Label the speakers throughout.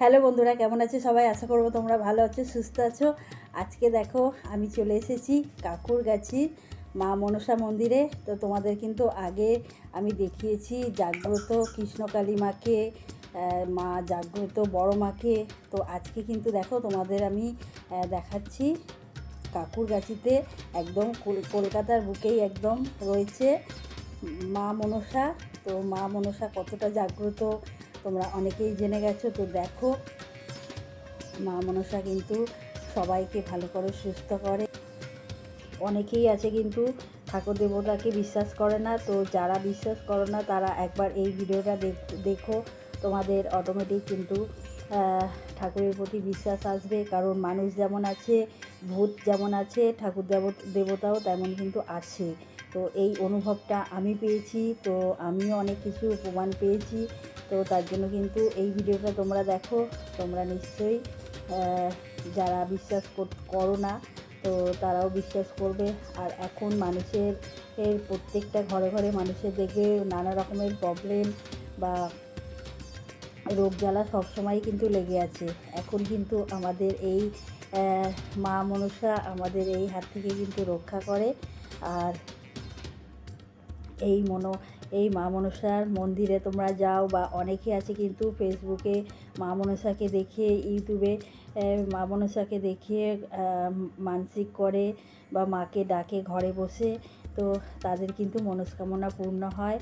Speaker 1: Hello বন্ধুরা, কেমন আছে সবাই? আশা করব তোমরা ভালো আছো, সুস্থ আছো। আজকে দেখো, আমি চলে এসেছি কাকুর গাছি, মা মনসা মন্দিরে। তো তোমাদের কিন্তু আগে আমি দেখিয়েছি জাগ্রত কৃষ্ণকালী মাকে মা জাগ্রত বড় মাকে। তো আজকে কিন্তু দেখো, তোমাদের আমি দেখাচ্ছি কাকুর গাছিতে একদম কল- কলকাতার বুকেই একদম রয়েছে মা মনসা। তো মা মনসা কতটা জাগ্রত তোমরা অনেকেই জেনে গেছো, তো দেখো, মা মনসা কিন্তু সবাইকে ভালো করে সুস্থ করে। অনেকেই আছে কিন্তু ঠাকুর দেবতাকে বিশ্বাস করে না, তো যারা বিশ্বাস করো না, তারা একবার এই ভিডিওটা দেখ- তোমাদের অটোমেটিক কিন্তু ঠাকুরের প্রতি বিশ্বাস আসবে, কারণ মানুষ যেমন আছে, ভূত যেমন আছে, ঠাকুর দেব- দেবতাও তেমন কিন্তু আছে। তো এই অনুভবটা আমি পেয়েছি, তো আমিও অনেক কিছু প্রমাণ পেয়েছি, তো তার জন্য কিন্তু এই ভিডিওটা তোমরা দেখো, তোমরা নিশ্চয়ই যারা বিশ্বাস কর- না, তো তারাও বিশ্বাস করবে। আর এখন মানুষের প্রত্যেকটা ঘরে ঘরে মানুষের দেখবে নানা রকমের প্রবলেম বা রোগ জ্বালা সবসময় কিন্তু লেগে আছে। এখন কিন্তু আমাদের এই মা মনসা আমাদের এই হাত থেকে কিন্তু রক্ষা করে। আর এই মনো এই মা মনসার মন্দিরে তোমরা যাও বা অনেকে আছে কিন্তু ফেসবুকে মা মনসাকে দেখিয়ে ইউটিউবে মা মনসাকে আহ, মানসিক করে বা মাকে ডাকে ঘরে বসে। তো তাদের কিন্তু মনস্কামনা পূর্ণ হয়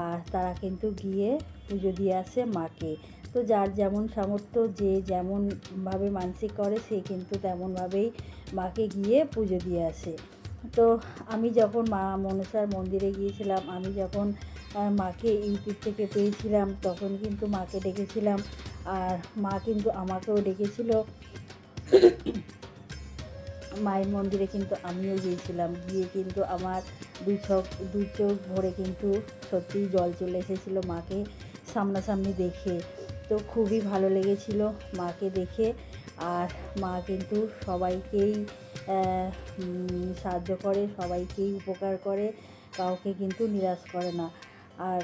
Speaker 1: আর তারা কিন্তু গিয়ে পুজো দিয়ে আসে মাকে। তো যার যেমন সামর্থ্য, যে যেমনভাবে মানসিক করে, সে কিন্তু তেমনভাবেই মাকে গিয়ে পুজো দিয়ে আসে। তো আমি যখন মা মনসার মন্দিরে গিয়েছিলাম, আমি যখন মাকে ইউটিউব থেকে পেয়েছিলাম, তখন কিন্তু মাকে ডেকেছিলাম। আর মা কিন্তু আমাকেও ডেকেছিল। মায়ের মন্দিরে কিন্তু আমিও গিয়েছিলাম। গিয়ে কিন্তু আমার দু চোখ দু চোখ ভরে কিন্তু সত্যিই জল চলে এসেছিল মাকে সামনাসামনি দেখে। তো খুবই ভালো লেগেছিল মাকে দেখে। আর মা কিন্তু সবাইকেই সাহায্য করে, সবাইকেই উপকার করে, কাউকে কিন্তু নিরাশ করে না। আর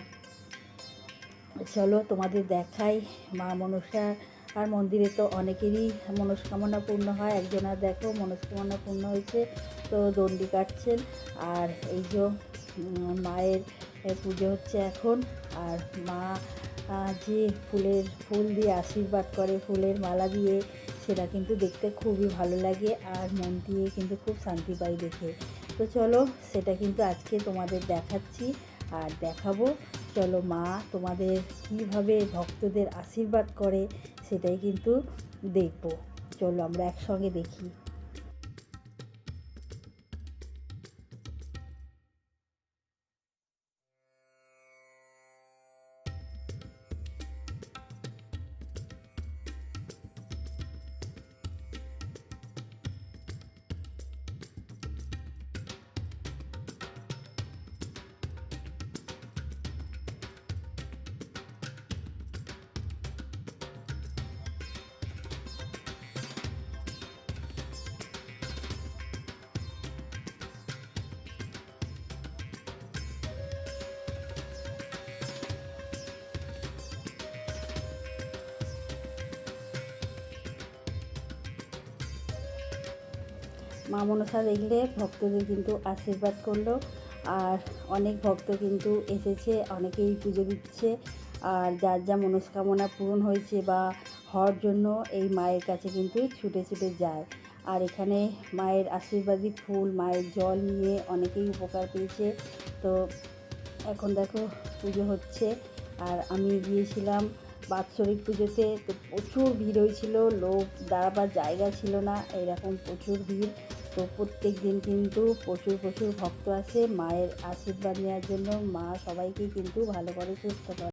Speaker 1: চলো তোমাদের দেখাই মা মনসা আর মন্দিরে তো অনেকেরই মনস্কামনা পূর্ণ হয় একজনের দেখো মনস্কামনা পূর্ণ হয়েছে। তো দণ্ডি কাটছেন আর এই যে মায়ের পুজো হচ্ছে এখন। আর মা যে ফুলের, ফুল দিয়ে আশীর্বাদ করে, ফুলের মালা দিয়ে, সেটা কিন্তু দেখতে খুবই ভালো লাগে আর মন দিয়ে কিন্তু খুব শান্তি পাই দেখে। তো চলো, সেটা কিন্তু আজকে তোমাদের দেখাচ্ছি আর দেখাবো। চলো মা তোমাদের কীভাবে ভক্তদের আশীর্বাদ করে সেটাই কিন্তু দেখব। চলো আমরা একসঙ্গে দেখি। মা মনসা দেখলে ভক্তদের কিন্তু আশীর্বাদ করল। আর অনেক ভক্ত কিন্তু এসেছে, অনেকেই পুজো দিচ্ছে। আর যার যা মনস্কামনা পূরণ হয়েছে বা হওয়ার জন্য এই মায়ের কাছে কিন্তু ছুটে ছুটে যায়। আর এখানে মায়ের আশীর্বাদী ফুল, মায়ের জল নিয়ে অনেকেই উপকার পেয়েছে। তো এখন দেখো পুজো হচ্ছে। আর আমি গিয়েছিলাম বাৎসরিক পুজোতে তো প্রচুর ভিড় হয়েছিল, লোক দাঁড়াবার জায়গা ছিল না এরকম প্রচুর ভিড়। তো প্রত্যেক দিন কিন্তু প্রচুর প্রচুর ভক্ত আসে, মায়ের আশীর্বাদ নেওয়ার জন্য মা সবাইকে কিন্তু ভালো করে সুস্থ করে